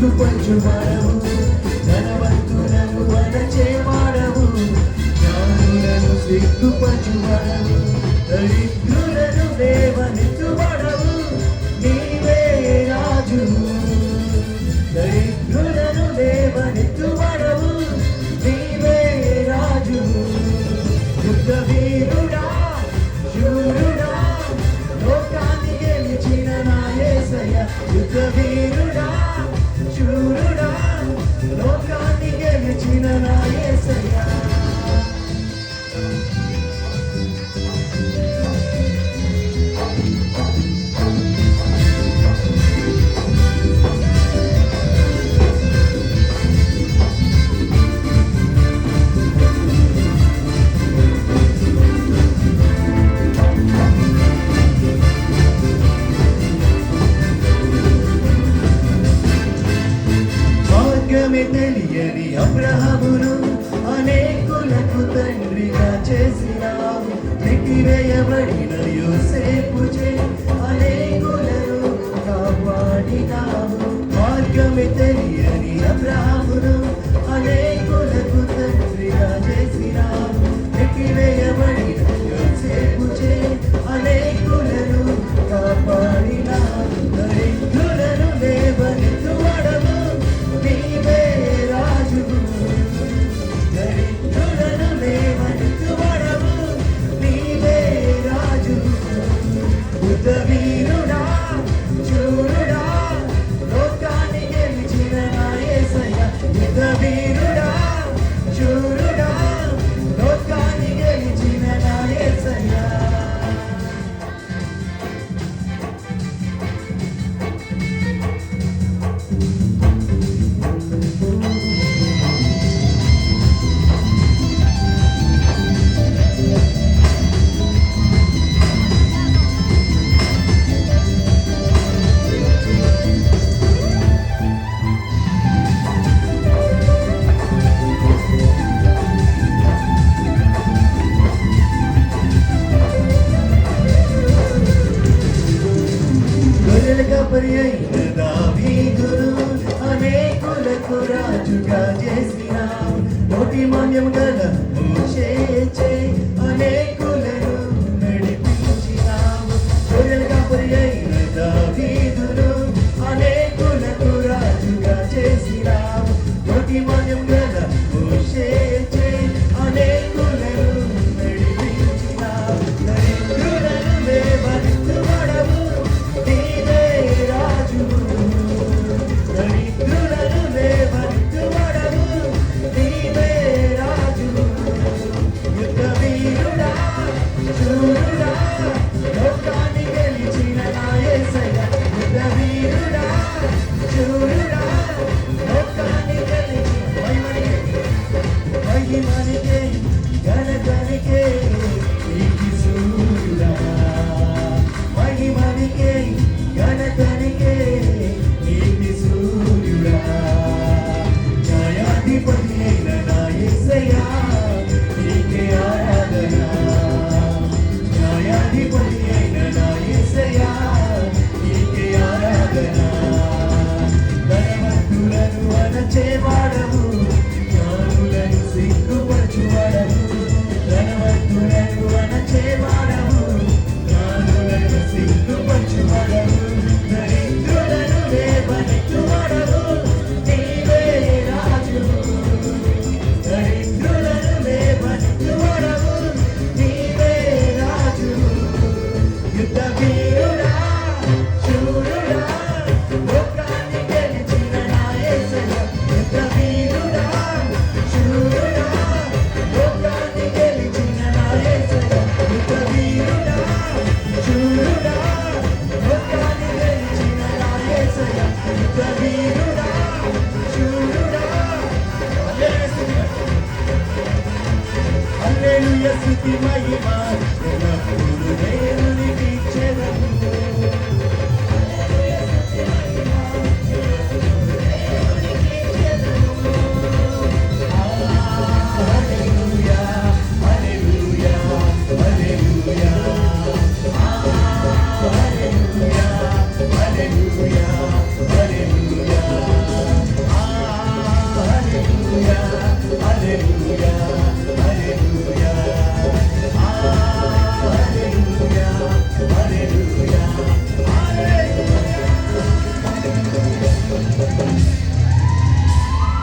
కృప చూపడవు ధనవంతులను వరచేవాడవు జ్ఞానులను సిగ్గుపచువడవు దరిద్రు నిలిపివేయబడిన యోసేపు చే అనేకులను కాపాడినావు. మార్గమే తెలియని అబ్రాహమును అనేకులకు తండ్రిగా చేసినావు నిలిపివేయబడిన అనేకులను కాపాడినావు చేసినా. నోటి మాన్యం గల చేసే స్థుతి మహిమ ఎల్లప్పుడూ దేవునికి చెదము Hallelujah, hallelujah, hallelujah.